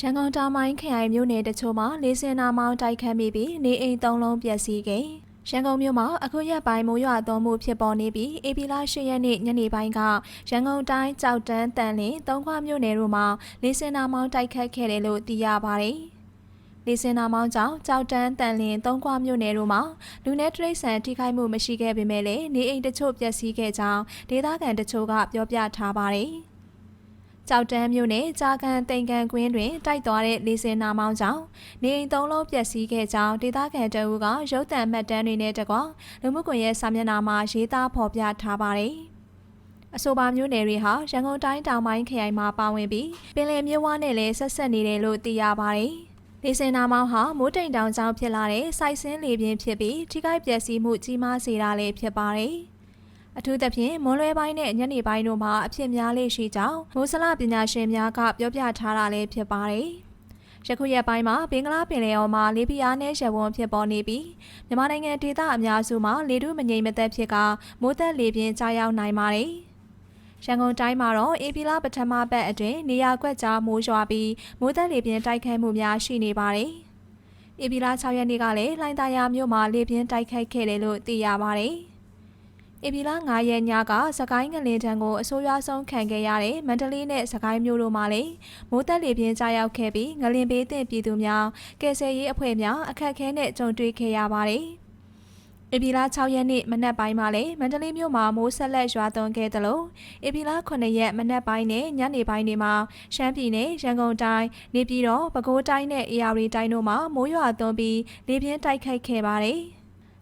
ရန်ကုန်တောင်ပိုင်းခရိုင်မြို့နယ်တချို့မှာလေးစင်နာမောင်းတိုက်ခတ်မိပြီးနေအိမ်သုံးလုံးပျက်စီးခဲ့ရန်ကုန်မြို့မှာအခုရက်ပိုင်းမိုးရွာသွန်းမှုဖြစ်ပေါ်နေပြီးဧပြီလ10ရက်နေ့ညနေပိုင်းကရန်ကုန်တိုင်းကြောက်တန်းတန်လင်းသုံးခွမြို့နယ်တို့မှာလေးစင်နာမောင်းတိုက်ခတ်ခဲ့တယ်လို့သိရပါတယ်။လေးစင်နာမောင်းကြောင့်ကြောက်တန်းတန်လင်းသုံးခွမြို့နယ်တို့မှာလူနေတရိษံထိခိုက်မှုမရှိခဲ့ပေမဲ့လည်းနေအိမ်တချို့ပျက်စီးခဲ့ကြောင်းဒေသခံတချို့ကပြောပြထားပါတယ်။ ကြောက်တန်းမြို့နယ်ကြာကန်တိန်ကန်ကွင်းတွင်တိုက်သွားတဲ့လေစင်နာမောင်းကြောင့်နေအိမ်သုံးလုံးပျက်စီးခဲ့ကြောင်းဒေသခံတအူးကရုတ်တံမှတ်တမ်းတွေနဲ့တကွလူမှုကွန်ရက်စာမျက်နှာမှာရေးသားဖော်ပြထားပါတယ်။အဆိုပါမျိုးနယ်တွေဟာရန်ကုန်တိုင်းတောင်ပိုင်းခရိုင်မှာပါဝင်ပြီးပင်လယ်မြစ်ဝနဲ့လည်းဆက်ဆက်နေတယ်လို့သိရပါတယ်။လေစင်နာမောင်းဟာမိုးတိမ်တောင်ကြောင့်ဖြစ်လာတဲ့စိုက်ဆင်းလေပြင်းဖြစ်ပြီးထိခိုက်ပျက်စီးမှုကြီးမားစေတာလည်းဖြစ်ပါတယ်။ အထူးသဖြင့်မွန်လွဲပိုင်းနဲ့ညနေပိုင်းတို့မှာအဖြစ်များလေးရှိကြောင်းမိုးစလပညာရှင်များကပြောပြထားတာလည်းဖြစ်ပါတယ်။ယခုရက်ပိုင်းမှာဘင်္ဂလားပင်လယ်အော်မှာလေပြင်းအားနဲ့ရဝန်းဖြစ်ပေါ်နေပြီးမြန်မာနိုင်ငံဒေသအများစုမှာလေထုမငြိမ်မသက်ဖြစ်ကမိုးသက်လေပြင်းကြားရောက်နိုင်ပါတယ်။ရန်ကုန်တိုင်းမှာတော့အေပီလာပထမပတ်အတွင်းနေရာကွက်ကြားမိုးရွာပြီးမိုးသက်လေပြင်းတိုက်ခိုက်မှုများရှိနေပါတယ်။အေပီလာ6ရက်နေ့ကလည်းလှိုင်းသာယာမြို့မှာလေပြင်းတိုက်ခိုက်ခဲ့တယ်လို့သိရပါတယ်။ ဧပြီလ9ရက်ညကစကိုင်းငလင်တန်းကိုအဆိုးရွားဆုံးခံခဲ့ရတဲ့မန္တလေးနဲ့စကိုင်းမြို့တို့မှာလည်းမိုးသက်လေပြင်းကြားရောက်ခဲ့ပြီးငလင်ဘေးသင့်ပြည်သူများကယ်ဆယ်ရေးအဖွဲ့များအခက်အခဲနဲ့ကြုံတွေ့ခဲ့ရပါတယ်။ဧပြီလ6ရက်နေ့မနက်ပိုင်းမှာလည်းမန္တလေးမြို့မှာမိုးဆက်လက်ရွာသွန်းခဲ့သလိုဧပြီလ9ရက်မနက်ပိုင်းနဲ့ညနေပိုင်းတွေမှာရှမ်းပြည်နယ်ရန်ကုန်တိုင်းနေပြည်တော်ပဲခူးတိုင်းနဲ့အေရဝတီတိုင်းတို့မှာမိုးရွာသွန်းပြီးလေပြင်းတိုက်ခိုက်ခဲ့ပါတယ်။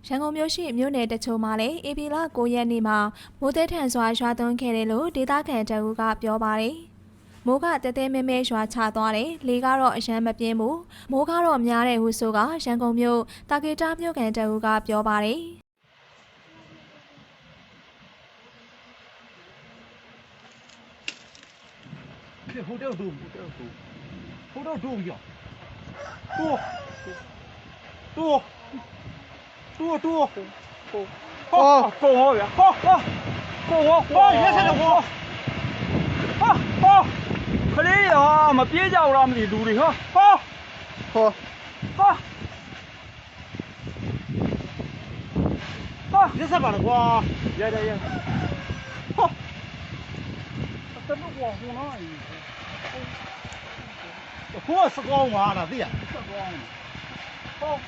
ရန်ကုန်မြို့ရှိမြို့နယ်တချို့မှာလည်းအေပီလာ9ရက်နေ့မှာမိုးသည်ထန်စွာရွာသွန်းခဲ့တယ်လို့ဒေသခံတအူးကပြောပါတယ်။မိုးကတဲတဲမဲမဲရွာချသွားတယ်။လေကတော့အရန်မပြင်းဘူး။မိုးကတော့များတယ်ဟုဆိုကရန်ကုန်မြို့တာကေတာမြို့ကန်တအူးကပြောပါတယ်။ 这后头都后头都后头都一样， 多多多多，好，好，好好好，好越才能好，好好，可怜呀，没别家伙他们的路的哈，好好好。好，你才把那个，也也也，好，怎么网红了？我是光娃了，对呀，光。好，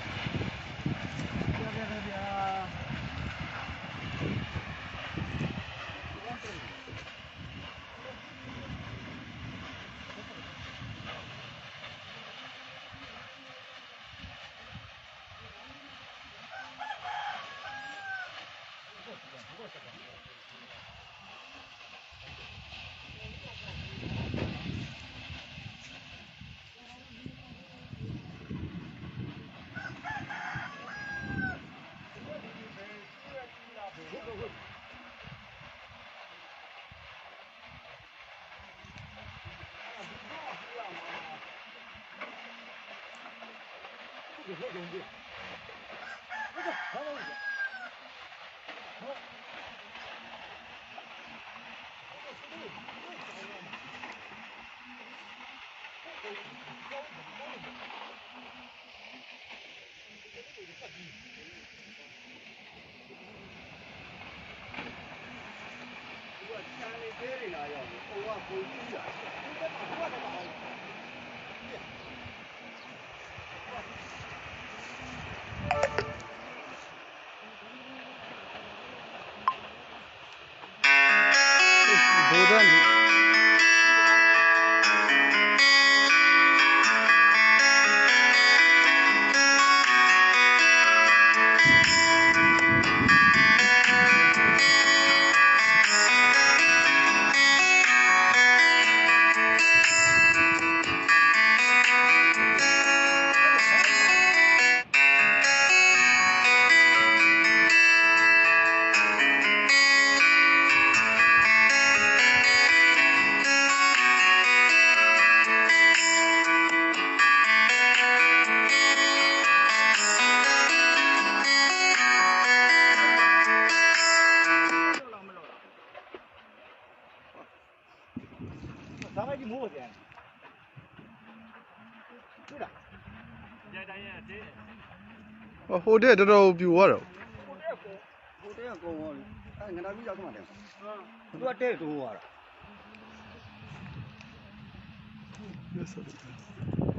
연 기. 그래서 하나 이 제. 어? 누가 시간이 내리나 요? 오와 보이지 않 죠? မှ ကြီးမိုးပါပြန်ဟုတ်လားကြိုက်တိုင်းရတဲ့ဟိုတဲ့တော်တော်ပြူသွားတော့ဟိုတဲ့ကိုဟိုတဲ့ကိုဟောလေအဲငနာပြီးရောက်မှတယ်ဟုတ်သူကတဲ့တိုးသွားတာ Yes, I do.